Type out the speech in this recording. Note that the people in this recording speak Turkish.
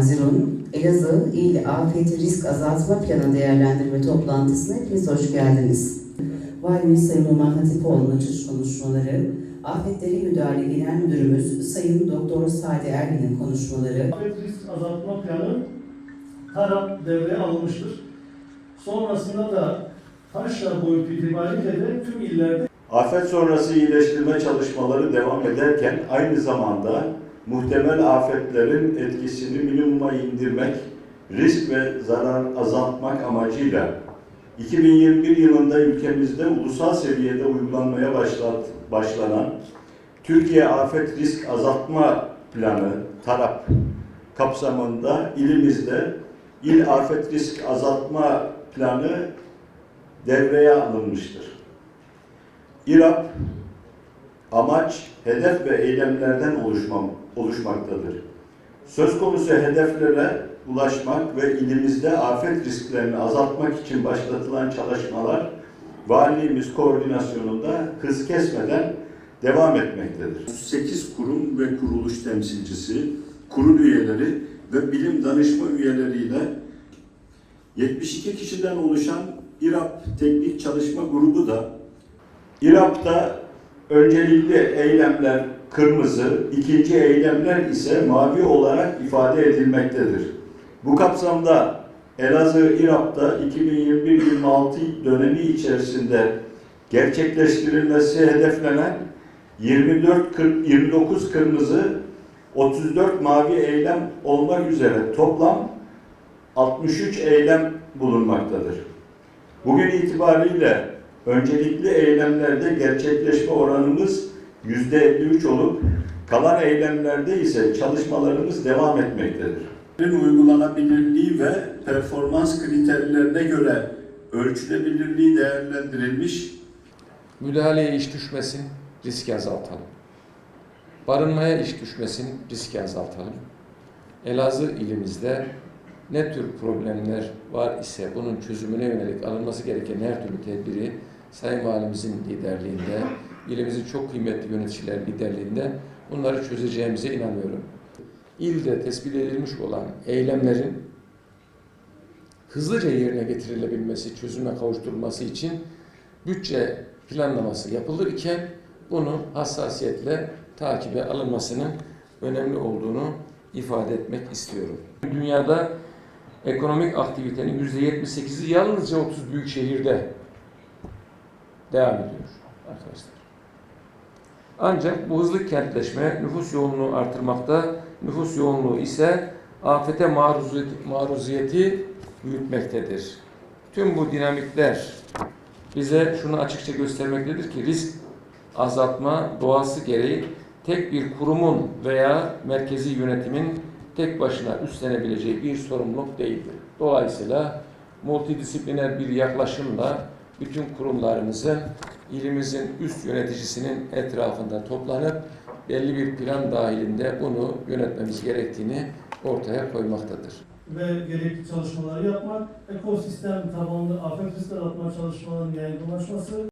Haziran Elazığ İl Afet Risk Azaltma Planı Değerlendirme Toplantısına hepiniz hoş geldiniz. Valimiz Sayın Numan Hatipoğlu'nun açış konuşmaları, Afetleri Müdahale Genel Müdürümüz Sayın Doktor Sade Ergin'in konuşmaları, Afet risk azaltma planı taraf devreye alınmıştır. Sonrasında da taşra boyutu itibariyle de tüm illerde Afet sonrası iyileştirme çalışmaları devam ederken aynı zamanda muhtemel afetlerin etkisini minimuma indirmek, risk ve zarar azaltmak amacıyla 2021 yılında ülkemizde ulusal seviyede uygulanmaya başlat, başlanan Türkiye Afet Risk Azaltma Planı TARAP kapsamında ilimizde İl Afet Risk Azaltma Planı devreye alınmıştır. İRAP amaç, hedef ve eylemlerden oluşmam, oluşmaktadır. Söz konusu hedeflere ulaşmak ve ilimizde afet risklerini azaltmak için başlatılan çalışmalar valiliğimiz koordinasyonunda hız kesmeden devam etmektedir. 8 kurum ve kuruluş temsilcisi, kurul üyeleri ve bilim danışma üyeleriyle 72 kişiden oluşan İRAP Teknik Çalışma Grubu da İRAP'ta öncelikli eylemler kırmızı, ikinci eylemler ise mavi olarak ifade edilmektedir. Bu kapsamda Elazığ İRAP'ta 2021-26 dönemi içerisinde gerçekleştirilmesi hedeflenen 24 kır- 29 kırmızı, 34 mavi eylem olmak üzere toplam 63 eylem bulunmaktadır. Bugün itibariyle öncelikli eylemlerde gerçekleşme oranımız %53 olup kalan eylemlerde ise çalışmalarımız devam etmektedir. uygulanabilirliği ve performans kriterlerine göre ölçülebilirliği değerlendirilmiş Müdahaleye iş düşmesin, riski azaltalım. Barınmaya iş düşmesin, riski azaltalım. Elazığ ilimizde ne tür problemler var ise bunun çözümüne yönelik alınması gereken her türlü tedbiri Sayın Valimizin liderliğinde, ilimizin çok kıymetli yöneticiler liderliğinde bunları çözeceğimize inanıyorum. İlde tespit edilmiş olan eylemlerin hızlıca yerine getirilebilmesi, çözüme kavuşturulması için bütçe planlaması yapılır iken bunu hassasiyetle takibe alınmasının önemli olduğunu ifade etmek istiyorum. Dünyada ekonomik aktivitenin %78'i yalnızca 30 büyük şehirde devam ediyor arkadaşlar. Ancak bu hızlı kentleşme nüfus yoğunluğu artırmakta, nüfus yoğunluğu ise afete maruziyeti, maruziyeti büyütmektedir. Tüm bu dinamikler bize şunu açıkça göstermektedir ki risk azaltma doğası gereği tek bir kurumun veya merkezi yönetimin tek başına üstlenebileceği bir sorumluluk değildir. Dolayısıyla multidisipliner bir yaklaşımla bütün kurumlarımızın ilimizin üst yöneticisinin etrafında toplanıp belli bir plan dahilinde bunu yönetmemiz gerektiğini ortaya koymaktadır. ve gerekli çalışmaları yapmak, ekosistem tabanlı afet risk azaltma çalışmalarının yaygınlaşması